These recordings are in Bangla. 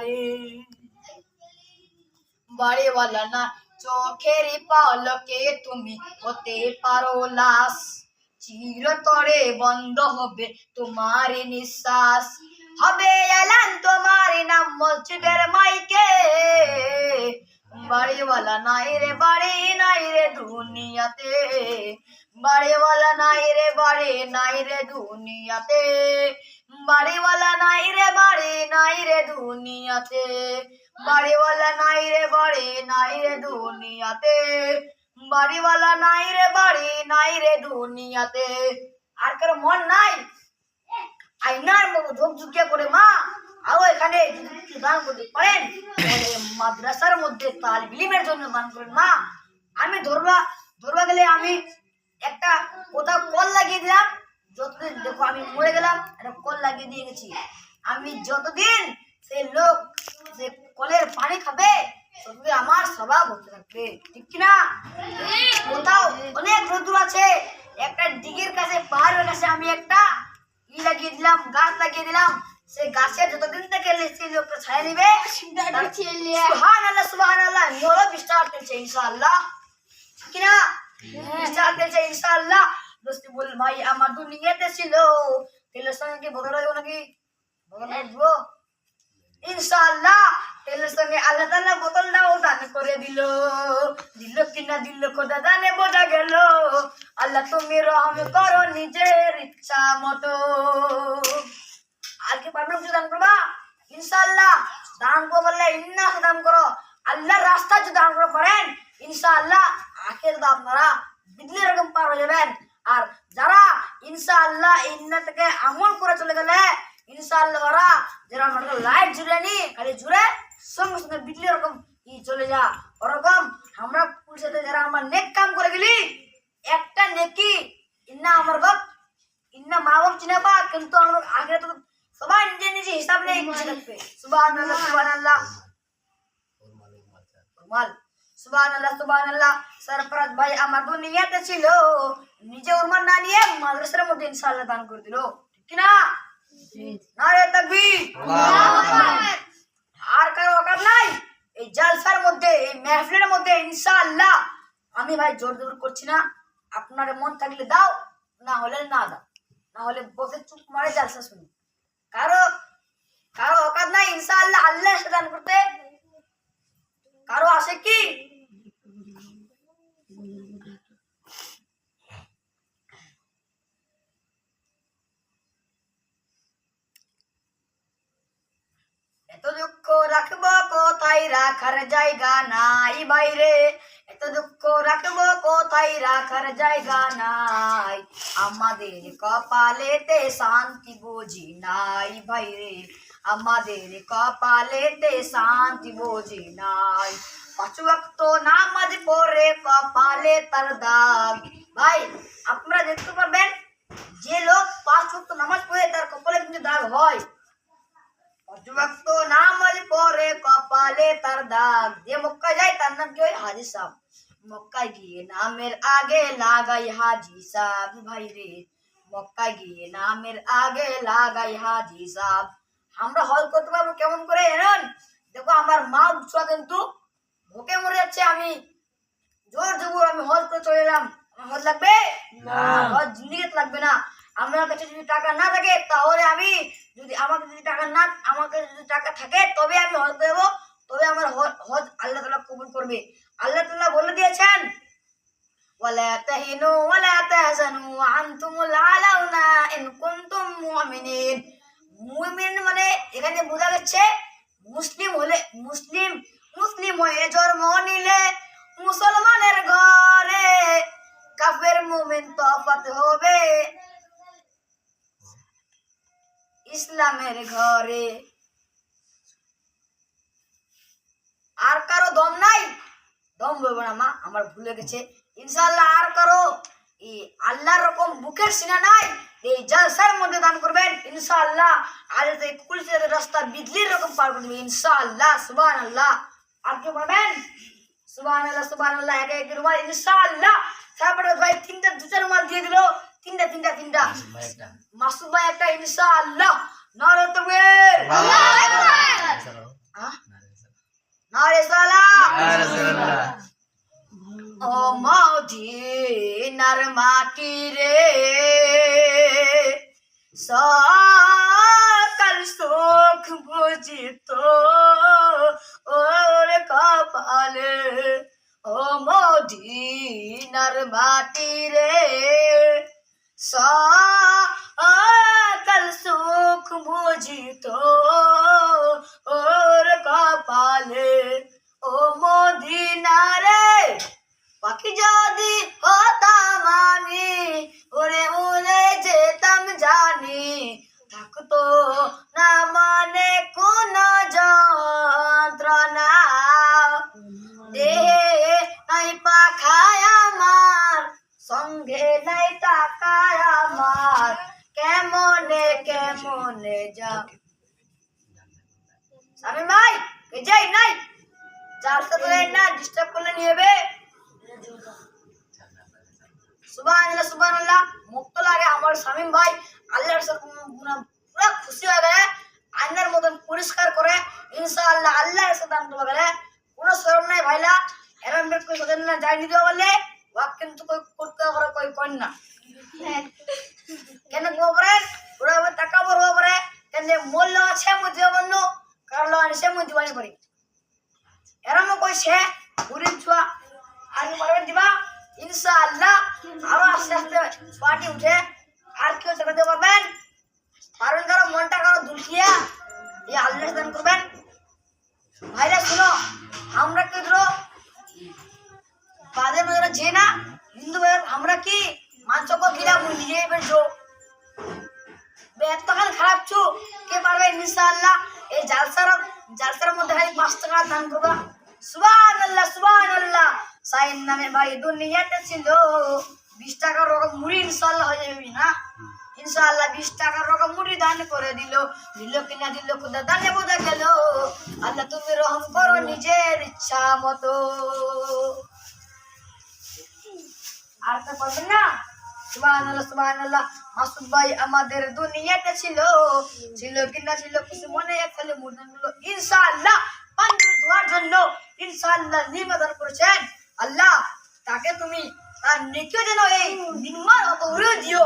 রে বাড়িওয়ালা না, চোখের পালকে তুমি হতে পারো লাশ। চিরতরে বন্ধ হবে তোমার নিঃশ্বাস। হবে এলান তোমার নাম মসজিদের মাইকে। বাড়িওয়ালা নাই রে বাড়ি নাই রে দুনিয়াতে। বাড়িওয়ালা নাই রে বাড়ি, নাই রে দুনিয়াতে। বাড়িওয়ালা নাই রে বাড়ি, নাই রে দুনিয়াতে। বাড়িওয়ালা নাই রে বাড়ি, নাই রে দুনিয়াতে। বাড়িওয়ালা নাই রে বাড়ি, নাই রে দুনিয়াতে। আর কারও মন নাই? আইনার মতো ঝোঁক ঝুঁকিয়া করে মা আরও এখানে দান করতে পারেন মাদ্রাসার মধ্যে তাল বিলিমের জন্য দান করেন মা। আমি ধরবা ধরবা গেলে আমি একটা কোথাও কল লাগিয়ে দিলাম যতদিন দেখো আমি মরে গেলাম একটা কল লাগিয়ে দিয়ে গেছি। আমি যতদিন সেই লোক সে কলের পানি খাবে ততদিন আমার স্বভাব হতে থাকবে। ঠিক কিনা? কোথাও অনেক রোদ্দুর আছে একটা দিঘির কাছে পাহাড়ের কাছে আমি একটা ই লাগিয়ে দিলাম গাছ লাগিয়ে দিলাম। সেই গাছে যতদিন থেকে সেই লোকটা ছায়া নিবে। সুহান আল্লাহ সুহান আল্লাহ নিহলো বিস্তার পেয়েছে ইনশাআল্লাহ। কিনা? পেয়েছে ইনশাআল্লাহ। দোস্তি ভাই আমার দুনিয়াতে ছিল। তেলের সঙ্গে কি বদল হইব নাকি? বদল হইব ইনশাআল্লাহ তেলের সঙ্গে আল্লাহ তাআলা বোতলটাও দান করে দিল। দিল কিনা দিল খোদা জানে বোঝা গেল। আল্লাহ তুমি রহম করো নিজের ইচ্ছা মতো। আর কি পারবে কিছু দান করবা? ইনশাআল্লাহ দান করব বললে ইন্না দান করো। আল্লাহর রাস্তা যদি দান করেন। ইনশাআল্লাহ আখের আপনারা বিজলি রকম পার হয়ে যাবেন। আর যারা ইনশাআল্লাহ ইন্না থেকে আমল করে চলে গেলে ইনশাআল্লাহ ওরা যারা লাইট জুড়ে নি খালি জুড়ে সঙ্গে সঙ্গে বিজলি রকম ই চলে যা। ওরকম আমরা পুলিশে যারা আমার নেক কাম করে গেলি একটা নেকি ইন্না আমার বাপ ইন্না মা বাপ চিনে পা কিন্তু আমার আগে তো সবাই নিজে নিজে হিসাব খুশি থাকবে। সুবহানাল্লাহ সুবহানাল্লাহ। মাল সুবহানাল্লাহ সুবহানাল্লাহ। সরফরাজ ভাই আমার দুনিয়াতে ছিল। নিজে উরমান না নিয়ে মাদ্রাসার মধ্যে ইনশাআল্লাহ দান করে দিল। ঠিক না নারে তাকবীর। আর কারও অকার নাই? এই জালসার মধ্যে এই মেহফিলের মধ্যে ইনশাআল্লাহ। আমি ভাই জোর জোর করছি না। আপনার মন থাকলে দাও না হলে না দাও। না হলে বসে চুপ মারে জালসা শুনি। কারও কারও অকাত নাই ইনশাআল্লাহ আল্লাহ দান করতে। কারও আসে কি? দুঃখ রাখব কোথায় রাখার জায়গা নাই বাইরে? এত দুঃখ রাখব কোথায় রাখার জায়গা নাই? আমাদের কপালেতে শান্তি বুঝি নাই বাইরে। আমাদের কপালেতে শান্তি বুঝি নাই। পাঁচ ওয়াক্ত নামাজ পড়ে কপালে তার দাগ। ভাই, আপনারা দেখতে পারবেন, যে লোক পাঁচ ওয়াক্ত নামাজ পড়ে তার কপালে কিন্তু দাগ হয়। অজবাক্ত নামাজ পরে কপালে তার দাগ যে মক্কা যায় তার নাম কি হয়? হাজি সাহেব। মক্কায় গিয়ে নামের আগে লাগাই হাজি সাহেব। ভাই রে মক্কায় গিয়ে নামের আগে লাগাই হাজি সাহেব। আমরা হল করতে পারব কেমন করে? জানেন দেখো আমার মা উৎসা কিন্তু ভোকে মরে যাচ্ছে আমি জোর জবর আমি হজ করে চলে এলাম। আমার হজ লাগবে? হজ জিন্দিগিতে লাগবে না। আমার কাছে যদি টাকা না থাকে তাহলে আমি যদি আমাকে যদি টাকা না আমাকে যদি টাকা থাকে তবে আমি হজ দেবো তবে আমার হ- হজ আল্লাহ তালা কবুল করবে আল্লাহ তালা বলে দিয়েছেন ولا تهنوا ولا تحزنوا وأنتم الأعلون إن كنتم مؤمنين মুমিন মানে এখানে বোঝা যাচ্ছে মুসলিম হলে মুসলিম মুসলিম হয়ে জন্ম নিলে মুসলমানের ঘরে কাফের মুমিন তফাত হবে ইসলামের ঘরে। আর কারও দম নাই? দম বলব না, মা, আমার ভুলে গেছে। ইনশাল্লাহ আর কারও এই আল্লাহর রকম বুকের সিনা নাই এই জলসার মধ্যে দান করবেন, ইনশাআল্লাহ আর এই কুলসের রাস্তা বিজলির রকম পার করে দেবে ইনশাআল্লাহ সুবহান আল্লাহ আর কি বলবেন? সুবহান আল্লাহ এক এক রুমাল, ইনশাআল্লাহ তারপরে তিনটা তিনটা তিনটা। মাসুম ভাই একটা। ইনশাআল্লাহ। নরতমের নারে সালাম। ও মদিনার মাটি রে সকাল সুখ বুঝিত ওর কপালে। ও মদিনার মাটি রে সকাল সুখ বুঝিত ওর কপালে ও মদিনারে পাখি যদি হতাম আমি উড়ে উড়ে যেতাম জানি থাকতো না মানে কোন যন্ত্রণা খুশি হয়ে গেলে আয়নার মতন পরিষ্কার করে ইনশাআল্লাহ আল্লাহর সাথে আনতে গেলে কোনো শরম নাই ভাইলা। এরম কই সাথে না যাই নিতে বললে ওয়াক কিন্তু করতে করে কই কই না। কেন কো পরে? ওরা আবার টাকা বড় পরে। কেন মূল্য আছে মুদি বন্য কারণ আনিছে মুদি বানি পড়ি। এরম কইছে পুরি ছুয়া আনি পারবেন দিবা ইনশাআল্লাহ আরও আস্তে আস্তে পার্টি উঠে আর কেউ চালাতে পারবেন। কারও মনটা এই আল্লাহ দান করবেন। ভাইরা, শুনো, আমরা কি ধরো বাদের মধ্যে যে না, হিন্দু আমরা কি মাংস কো নিজে বেজো বেতখান খারাপ ছু কে পারবে ইনশাআল্লাহ? এই জালসার জালসার মধ্যে পাঁচ টাকা দান করবা। সুবহানাল্লাহ সুবহানাল্লাহ। সাইন নামে ভাই দুনিয়াতে বিশ টাকার রকম মুড়ি ইনশাআল্লাহ হয়ে যাবে না। ইনশাআল্লাহ বিশ টাকার রকম মুড়ি দান করে দিল। দিল কিনা, দিল খুদা দানে বোঝা গেল। আল্লাহ তুমি রহম করো নিজের ইচ্ছা মতো। আর তো পারবেন না? মাসুদ ভাই আমাদের দুনিয়াতে ছিল। ছিল কিনা, ছিল কিছু মনে খালি মুরদানগুলো ইনশাআল্লাহ পাঞ্জাবে ধোয়ার জন্য ইনশাআল্লাহ নিবেদন করেছেন। আল্লাহ, তাকে তুমি তার নেকিও যেন এই নির্মাণ অত দিও।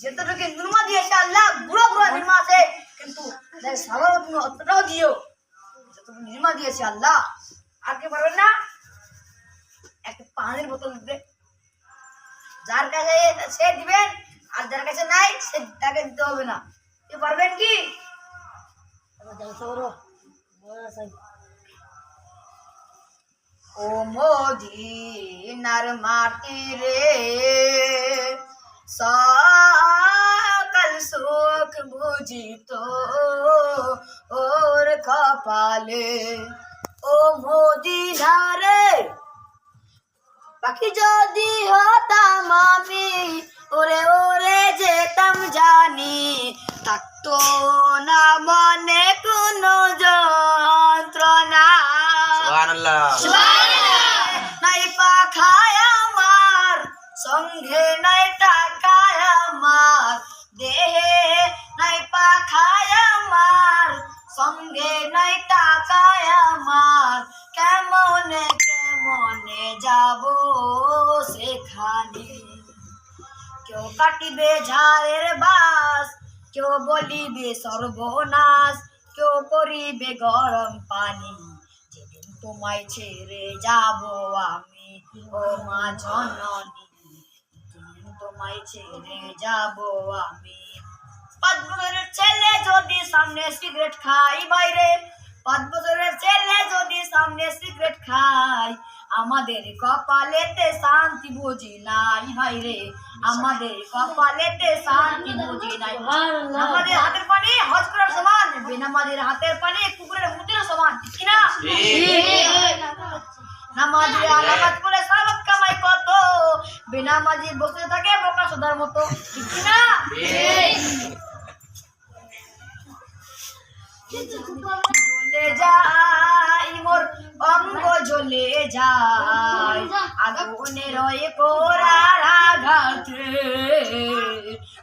যেতটুকু নির্মা দিয়েছে, আল্লাহ, বুড়ো বুড়ো নির্মা আছে। কিন্তু সাধারণ তুমি অতটাও দিও যতটুকু নির্মা দিয়েছে, আল্লাহ। আর কে পারবেন না? একটা পানির বোতল দিবে। যার কাছে সে দিবেন, আর যার কাছে নাই, সে তাকে দিতে হবে না। কি পারবেন কি? ও মদিনার মাটি রে সুখ বুঝিত ওর কপালে। ও মদিনারে পাখি যদি হতাম আমি, ওরে ওরে যেতাম জানি। থাকতো না মনে কোনো কেউ কাটিবে ঝাড়ের বাস, কেউ বলিবে সর্বনাশ, কেউ করিবে গরম পানি। যেদিন তোমায় ছেড়ে যাব আমি, ও মা জননী, যেদিন তোমায় ছেড়ে যাব আমি। পাঁচ ছেলে যদি সামনে সিগারেট খাই বাইরে পাঁচ বছরের ছেলে যদি সামনে সিগারেট খাই আমাদের কপালেতে শান্তি বুঝি নাই রে। আমাদের কপালেতে শান্তি বুঝি নাই। আমাদের হাতের পানি হজ করার সমান বেনামাদের হাতের পানি কুকুরের মুখের সমান ঠিক না নামাজি আলামাত করে সালাত কামাই কত বেনামাজি বসে থাকে বোকা সোদার মতো ঠিক না জ্বলে যায় মোর অঙ্গ জ্বলে যায়। আগুনে রয়ে কোরার আঘাতে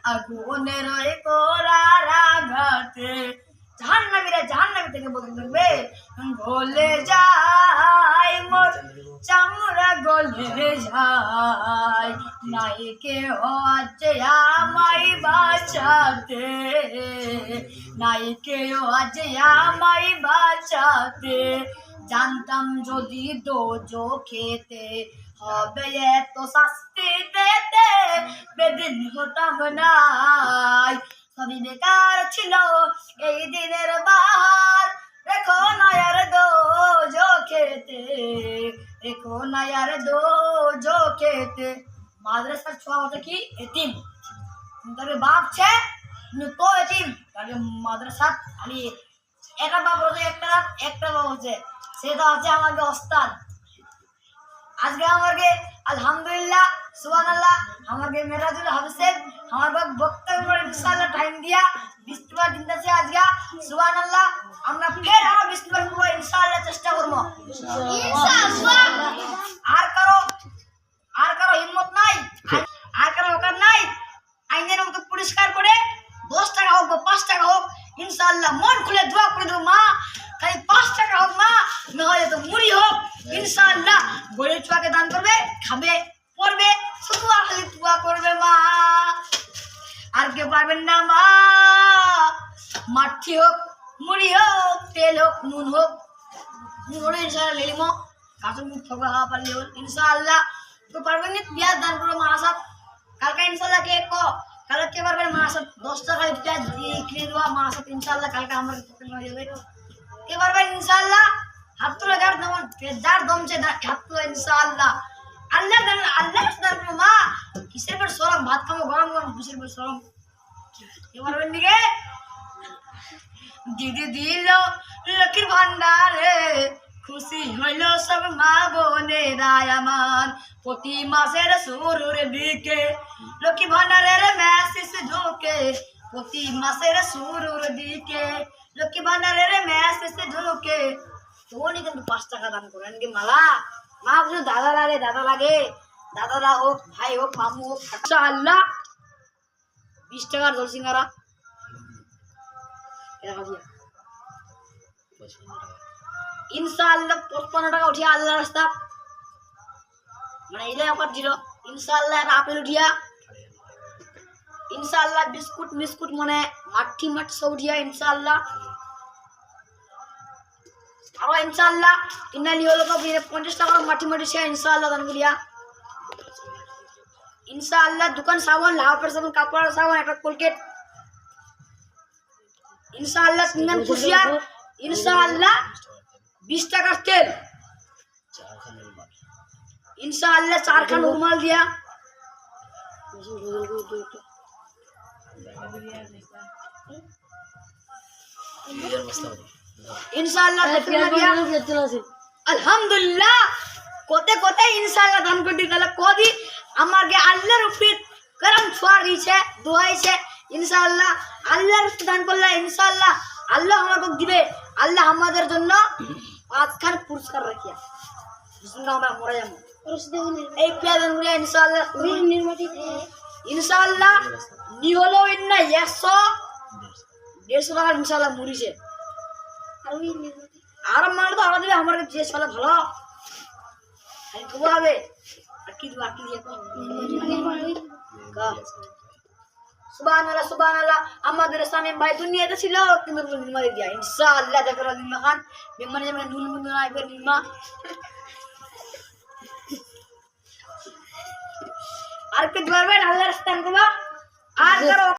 আগুনে রয়ে কোরার আঘাতে জাহান্নামীরা জাহান্নামী থেকে বলতে থাকবে গলে যায় মোর চামড়া গলে যায়। আছে আমায় বাঁচাতে। আছে আমায় বাঁচাতে। জানতাম যদি দোজো খেতে হবে এত শাস্তি পেতে। বেদিন হতাম নাই। সবই বেকার ছিল? এই দিনের বাহার। রেখো নয়ার দোজো খেতে রেখো নয়ার দোজো খেতে মাদ্রাসার ছোঁয়া হতো কি? এতিম। তাকে বাপ ছে তো এতিম। তাকে মাদ্রাসা খালি একটা বাপ হচ্ছে একটা একটা বাপ হচ্ছে সেটা হচ্ছে আমাকে ওস্তাদ। আজকে আমাকে আলহামদুলিল্লাহ সুবান আল্লাহ আমাকে মেরাজুল হাফিজের আমার বাপ বক্তব্য করে ইনশাআল্লাহ টাইম দিয়া বৃষ্টিবার দিনতেছে আজকে। সুবান আল্লাহ আমরা ফের আরও বৃষ্টিবার করব ইনশাআল্লাহ চেষ্টা করব। আর কারও আর কারও হিম্মত নাই আর- আর কারও ওকার নাই আইনের মতো পরিষ্কার করে দশ টাকা হোক বা পাঁচ টাকা হোক ইনশাআল্লাহ মন খুলে দোয়া করে দেবো মা খালি পাঁচ টাকা হোক মা নাহলে তো মুড়ি হোক ইনশাআল্লাহ গরিব চুয়াকে দান করবে খাবে পড়বে শুধু আর খালি দোয়া করবে মা আর কেউ পারবেন না মা মাঠি হোক মুড়ি হোক তেল হোক নুন হোক লেলিমো কাঁচুর মুখ ঠকা খাওয়া পারলে ইনশাআল্লাহ তো পারবেন না? পেঁয়াজ দান করব মা সাথ কালকে ইনশাআল্লাহ কে ক? কালকে পারবেন মা সাথ দশ টাকা পেঁয়াজ দিয়ে কিনে দেওয়া মা সাথ ইনশাআল্লাহ কালকে আমার পকেট হয়ে যাবে। কে পারবেন ইনশাআল্লাহ? হাত তুলে যার দম যার দমছে হাত তুলে ইনশাআল্লাহ। আল্লাহ দান আল্লাহ দান করব মা। কিসের পর সরম? ভাত খাব, গরম গরম, কিসের পর সরম? কে পারবেন দিকে দিদি দিল। লক্ষ্মীর ভান্ডারে খুশি হইল সব মা বোনেরা আমার। প্রতি মাসের শুরুর দিকে লক্ষ্মী ভান্ডারের মেসেজ ঢোকে। প্রতি মাসের শুরুর দিকে লক্ষ্মী ভান্ডারের মেসেজ ঢোকে। তো উনি কিন্তু পাঁচ টাকা দান করেন কি মালা? মা কিছু দাদা লাগে দাদা লাগে। দাদারা হোক, ভাই হোক, মামু হোক আচ্ছা আল্লাহ। বিশ টাকার জল সিঙ্গারা এটা খাবি ইনশাআল্লাহ পঁচপান্ন টাকা উঠিয়া আল্লাহ রাস্তা। মানে এলে অফার ছিল ইনশাআল্লাহ একটা আপেল উঠিয়া। ইনশাআল্লাহ বিস্কুট মিস্কুট মানে মাঠি মাঠ সব উঠিয়া ইনশাআল্লাহ। আরও ইনশাআল্লাহ তিনালি হলো তো পঞ্চাশ টাকা মাটি মাটি সে ইনশাআল্লাহ দান করিয়া। ইনশাআল্লাহ দোকান সাবান লাহাপের সাবান কাপড় সাবান, একটা কোলগেট। ইনশাআল্লাহ সিঙ্গান কুশিয়ার ইনশাআল্লাহ বিশ টাকার তেল। ইনশাআল্লাহ চারখান রুমাল দিয়া। ইনশাআল্লাহ আলহামদুলিল্লাহ কোতে কোতে ইনশাআল্লাহ দান করতে গেলে কদি আমাকে আল্লাহর উপরে করম ছোঁয়া দিয়েছে দোয়াইছে ইনশাআল্লাহ আল্লাহর দান করলে ইনশাআল্লাহ আল্লাহ আমাকে দিবে। আল্লাহ আমাদের জন্য পাঁচখান পুরস্কার রাখিয়া। বিষ্ণু আমরা মরে যাব এই পেয়া ইনশাআল্লাহ ইনশাআল্লাহ নি হলো ইন্না একশো দেড়শো টাকা ইনশাআল্লাহ মরিছে। আর মানে তো আরও দিবে আমার যে ভালো। খালি খবর হবে আর কি দিবা আর কি দিয়ে সুবান আল্লাহ সুবান আল্লাহ আমাদের সামনে ভাই দুনিয়াতে ছিল, কিন্তু নির্মা দিয়া ইনশাআল্লাহ দেখা নির্মা খান। বিমানে যেমন নুন মুন আইবে নির্মা আর কি পারবেন আল্লাহর স্থান করবা আর কারও